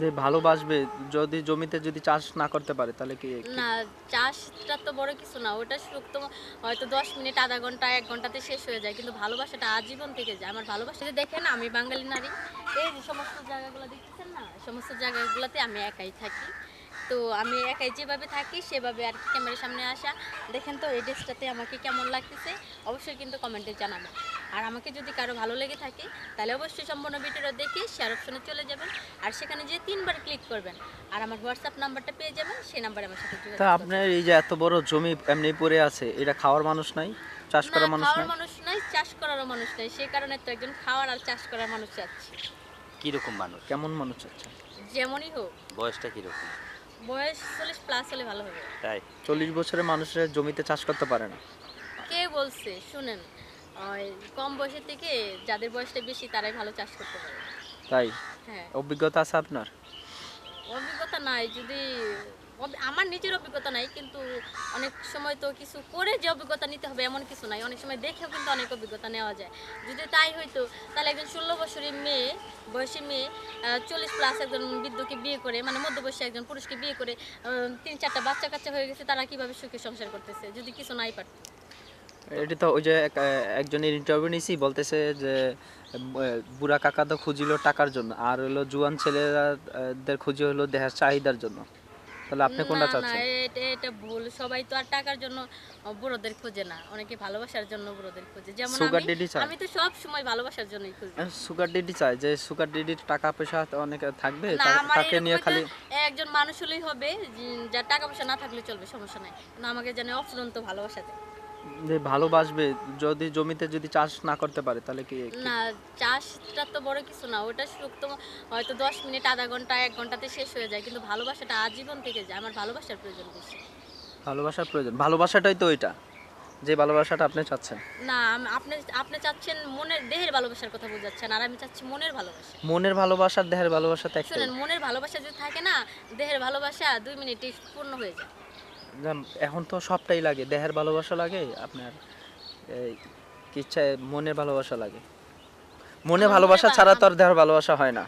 যে ভালোবাসবে, যদি জমিতে যদি চাষ না করতে পারে, তাহলে কি না, চাষটা তো বড় কিছু না, ওটা সুখ হয়তো দশ মিনিট, আধা ঘণ্টা, এক ঘন্টাতে শেষ হয়ে যায়, কিন্তু ভালোবাসাটা আজীবন থেকে যায়। আমার ভালোবাসা যে দেখেন, আমি বাঙালি নারী, এই যে সমস্ত জায়গাগুলো দেখতেছেন না, সমস্ত জায়গাগুলোতে আমি একাই থাকি। তো আমি একাই যেভাবে থাকি, সেভাবে আর ক্যামেরার সামনে আসা। দেখেন তো, এই ড্রেসটাতে আমাকে কেমন লাগতেছে, অবশ্যই কিন্তু কমেন্টে জানাবেন। আর আমাকে যদি কারও ভালো লেগে থাকে তাহলে অবশ্যই সম্পূর্ণ ভিডিওটা দেখে শেয়ার অপশনে চলে যাবেন। আর সেখানে যে তিনবার ক্লিক করবেন। আর আমার হোয়াটসঅ্যাপ নাম্বারটা পেয়ে যাবেন সেই নাম্বারে আমার সাথে যোগাযোগ তা। আপনার এই যে এত বড় জমি এমনি পড়ে আছে এটা খাওয়ার মানুষ নাই? চাষ করার মানুষ খাওয়ার নাই? মানুষ নাই চাষ করারও মানুষ নাই। সেই কারণে তো একজন খাওয়ার আর চাষ করার মানুষ চাচ্ছি। কীরকম মানুষ? কেমন মানুষ আছে যেমনই হোক। বয়সটা কীরকম? বয়স চল্লিশ প্লাস হলে ভালো হবে। তাই। চল্লিশ বছরের মানুষের জমিতে চাষ করতে পারে না। কে বলছে? শুনেন কম বয়সের থেকে যাদের বয়সটা বেশি তারাই ভালো চাষ করতে পারে। তাই? হ্যাঁ। অভিজ্ঞতা আছে আপনার? অভিজ্ঞতা নাই যদি আমার নিজের অভিজ্ঞতা নাই কিন্তু অনেক সময় তো কিছু করে যে অভিজ্ঞতা নিতে হবে এমন কিছু নাই। অনেক সময় দেখেও কিন্তু অনেক অভিজ্ঞতা নেওয়া যায়। যদি তাই হইতো তাহলে একজন ষোলো বছরের মেয়ে বয়সী মেয়ে চল্লিশ প্লাস একজন বৃদ্ধকে বিয়ে করে মানে মধ্যবয়সী একজন পুরুষকে বিয়ে করে তিন চারটা বাচ্চা কাচ্চা হয়ে গেছে তারা কীভাবে সুখে সংসার করতেছে? যদি কিছু নাই পারত। এটি তো ওই যে একজনের ইন্টারভিউ নিয়েছি বলতেছে যে বুড়া কাকা তো খুঁজিল টাকার জন্য আর হলো জুয়ান ছেলেদের খুঁজি হলো দেহের চাহিদার জন্য। তাহলে আপনি কোনটা না না চাচ্ছেন? এটা এটা ভুল। সবাই তো আর টাকার জন্য বুড়োদের খোঁজে না অনেকে ভালোবাসার জন্য বুড়োদের খোঁজে। যেমন daddy চায়? আমি তো সব সময় ভালোবাসার জন্যই খুঁজি। সুগার ডিডি চায় যে সুগার ডিডির টাকা পয়সা অনেক থাকবে না তাকে নিয়ে খালি একজন মানুষ হলেই হবে যার টাকা পয়সা না থাকলে চলবে সমস্যা নাই। কিন্তু আমাকে জানে অফুরন্ত ভালোবাসা দেয়। যে ভালোবাসবে যদি জমিতে যদি চাষ না করতে পারে তাহলে কি না চাষটা তো বড় কিছু না ওটা সুখ হয়তো দশ মিনিট আধা ঘণ্টা এক ঘন্টাতে শেষ হয়ে যায় কিন্তু ভালোবাসাটা আজীবন থেকে যায় আমার ভালোবাসার প্রয়োজন বেশি। ভালোবাসার প্রয়োজন ভালোবাসাটাই তো ওইটা যে ভালোবাসাটা আপনি চাচ্ছেন। না আপনি আপনি চাচ্ছেন মনের দেহের ভালোবাসার কথা বোঝাচ্ছেন আর আমি চাচ্ছি মনের ভালোবাসা। মনের ভালোবাসা দেহের ভালোবাসা তো শুনেন মনের ভালোবাসা যদি থাকে না দেহের ভালোবাসা দুই মিনিটে পূর্ণ হয়ে যায়। এখন তো সবটাই লাগে দেহের ভালোবাসা লাগে আপনার এই কি মনের ভালোবাসা লাগে। মনে ভালোবাসা ছাড়া তো আর দেহের ভালোবাসা হয় না।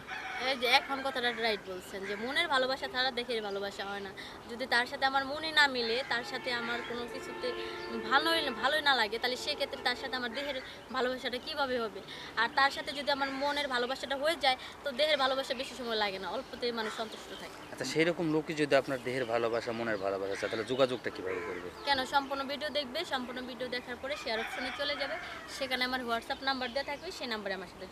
এই যে এখন কথাটা রাইট বলছেন যে মনের ভালোবাসা ছাড়া দেহের ভালোবাসা হয় না। যদি তার সাথে আমার মনে না মিলে তার সাথে আমার কোনো কিছুতে ভালোই ভালোই না লাগে তাহলে সেক্ষেত্রে তার সাথে আমার দেহের ভালোবাসাটা কীভাবে হবে? আর তার সাথে যদি আমার মনের ভালোবাসাটা হয়ে যায় তো দেহের ভালোবাসা বেশি সময় লাগে না অল্পতেই মানুষ সন্তুষ্ট থাকে। আচ্ছা সেই রকম লোকই যদি আপনার দেহের ভালোবাসা মনের ভালোবাসা চায় তাহলে যোগাযোগটা কীভাবে করবে? কেন? সম্পূর্ণ ভিডিও দেখবে সম্পূর্ণ ভিডিও দেখার পরে শেয়ার অপশনে চলে যাবে। সেখানে আমার হোয়াটসঅ্যাপ নাম্বার দেওয়া থাকবে সেই নাম্বারে আমার সাথে